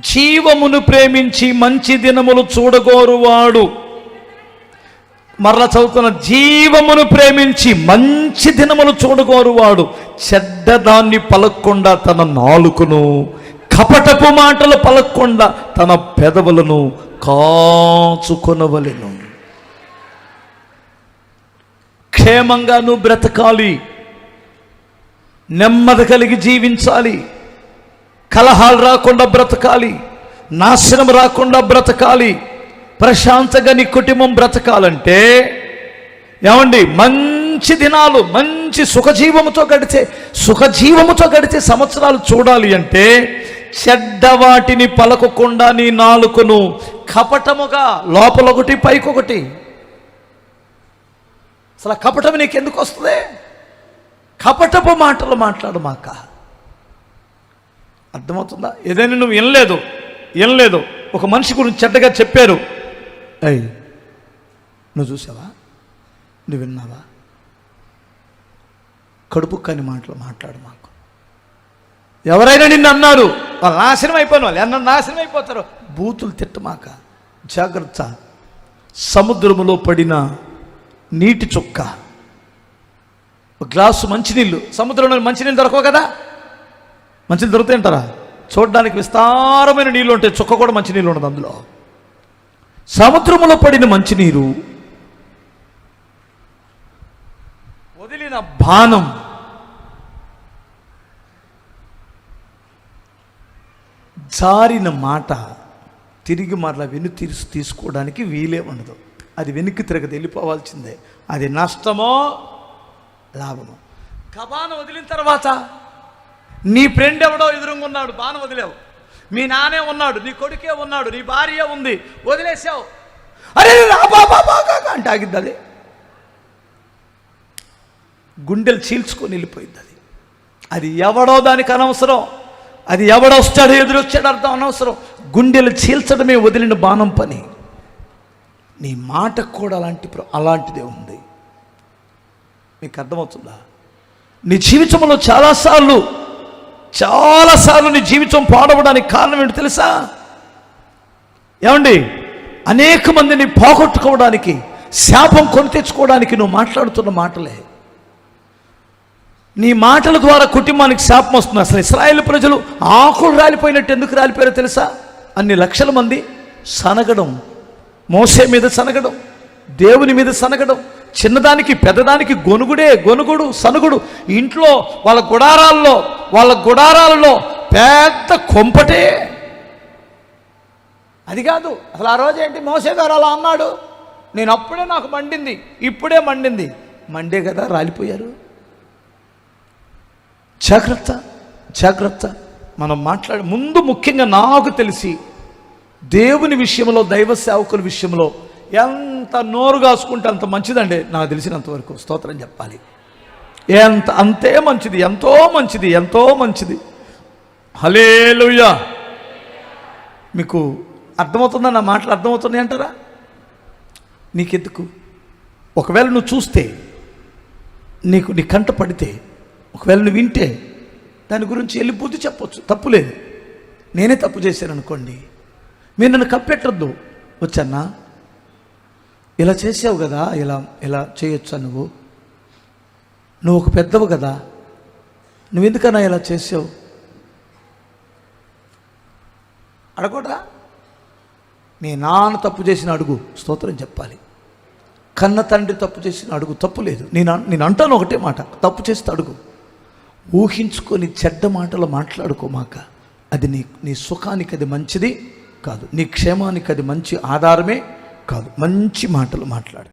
జీవమును ప్రేమించి మంచి దినములు చూడగోరువాడు. మరల చదువుతున్న జీవమును ప్రేమించి మంచి దినములు చూడగోరువాడు. చెడ్డదాన్ని పలక్కుండా తన నాలుకను కపటపు మాటలు పలక్కుండా తన పెదవులను కాచుకొనవలెను. క్షేమంగా నువ్వు బ్రతకాలి. నెమ్మది కలిగి జీవించాలి. కలహాలు రాకుండా బ్రతకాలి నాశనం రాకుండా బ్రతకాలి ప్రశాంతంగా నీ కుటుంబం బ్రతకాలంటే ఏమండి మంచి దినాలు మంచి సుఖజీవముతో గడిచే సుఖజీవముతో గడిచే సంవత్సరాలు చూడాలి అంటే చెడ్డ వాటిని పలకకుండా నీ నాలుకను కపటముగా లోపలొకటి పైకొకటి. అసలు కపటం నీకు ఎందుకు వస్తుంది? కపటపు మాటలు మాట్లాడు మాక. అర్థమవుతుందా? ఏదైనా నువ్వు వినలేదు వినలేదు. ఒక మనిషి గురించి చెడ్డగా చెప్పారు. అయ్యి నువ్వు చూసావా? నువ్వు విన్నావా? కడుపు కాని మాటలు మాట్లాడు మాకు. ఎవరైనా నిన్ను అన్నారు వాళ్ళు నాశనం అయిపోయిన వాళ్ళు ఎన్న నాశనం అయిపోతారు. బూతులు తిట్టమాక జాగ్రత్త. సముద్రములో పడిన నీటి చుక్క. ఒక గ్లాసు మంచినీళ్ళు. సముద్రంలో మంచినీళ్ళు దొరకవు కదా? మంచినీళ్ళు దొరుకుతాయంటారా చూడడానికి విస్తారమైన నీళ్ళు ఉంటాయి చుక్క కూడా మంచి నీళ్ళు ఉండదు అందులో. సముద్రములో పడిన మంచినీరు వదిలిన బాణం జారిన మాట తిరిగి మరలా వెను తీర్చి తీసుకోవడానికి వీలే ఉండదు. అది వెనక్కి తిరగదు వెళ్ళిపోవాల్సిందే. అది నష్టమో లాభమో. కబాన వదిలిన తర్వాత నీ ఫ్రెండ్ ఎవడో ఎదురుగా ఉన్నాడు బాణ వదిలేవు. మీ నానే ఉన్నాడు నీ కొడుకే ఉన్నాడు నీ భార్య ఉంది వదిలేసావు. అరే రా అంటే ఆగిద్ది అది. గుండెలు చీల్చుకొని వెళ్ళిపోయింది అది. అది ఎవడో దానికి అనవసరం. అది ఎవడొస్తాడో ఎదురొచ్చాడో అర్థం అనవసరం. గుండెలు చీల్చడమే వదిలిన బాణం పని. నీ మాటకు కూడా అలాంటి ప్ర- అలాంటిదే ఉంది. మీకు అర్థమవుతుందా? నీ జీవితంలో చాలాసార్లు చాలాసార్లు నీ జీవితం పాడవడానికి కారణం ఏంటో తెలుసా? ఏమండి? అనేక మందిని పోగొట్టుకోవడానికి శాపం కొని తెచ్చుకోవడానికి నువ్వు మాట్లాడుతున్న మాటలే. నీ మాటల ద్వారా కుటుంబానికి శాపం వస్తుంది. అసలు ఇస్రాయేల్ ప్రజలు ఆకులు రాలిపోయినట్టు ఎందుకు రాలిపోయారో తెలుసా? అన్ని లక్షల మంది సనగడం మోసే మీద సనగడం దేవుని మీద సనగడం చిన్నదానికి పెద్దదానికి గొనుగుడే గొనుగుడు సనుగుడు. ఇంట్లో వాళ్ళ గుడారాల్లో వాళ్ళ గుడారాలలో పెద్ద కొంపటే. అది కాదు అసలు ఆ రోజు ఏంటి? మోసే గారు అలా అన్నాడు. నేను అప్పుడే నాకు మండింది ఇప్పుడే మండింది. మండే కదా రాలిపోయారు. జాగ్రత్త జాగ్రత్త. మనం మాట్లాడే ముందు ముఖ్యంగా నాకు తెలిసి దేవుని విషయంలో దైవ సేవకుల విషయంలో ఎంత నోరు కాసుకుంటే అంత మంచిదండి. నాకు తెలిసినంత వరకు స్తోత్రం చెప్పాలి. ఎంత అంతే మంచిది ఎంతో మంచిది ఎంతో మంచిది. హలేలుయ్యా మీకు అర్థమవుతుందా నా మాటలు అర్థమవుతున్నాయి అంటారా? నీకెందుకు? ఒకవేళ నువ్వు చూస్తే నీకు నీ కంట పడితే ఒకవేళ నువ్వు వింటే దాని గురించి వెళ్ళి బుద్ధి చెప్పొచ్చు తప్పులేదు నేనే తప్పు చేశాను అనుకోండి. మీరు నన్ను కప్పెట్టద్దు. వచ్చన్నా ఇలా చేసావు కదా ఇలా ఇలా చేయొచ్చా నువ్వు? నువ్వు ఒక పెద్దవు కదా. నువ్వెందుకన్నా ఇలా చేసావు? అడగోడా మీ నాన్న తప్పు చేసిన అడుగు స్తోత్రం చెప్పాలి. కన్న తండ్రి తప్పు చేసిన అడుగు తప్పు లేదు. నేను నేను అంటాను ఒకటే మాట తప్పు చేస్తే అడుగు. ఊహించుకొని చెడ్డ మాటలు మాట్లాడుకోమాక అది నీ నీ సుఖానికి అది మంచిది కాదు. నీ క్షేమానికి అది మంచి ఆధారమే కాదు. మంచి మాటలు మాట్లాడు.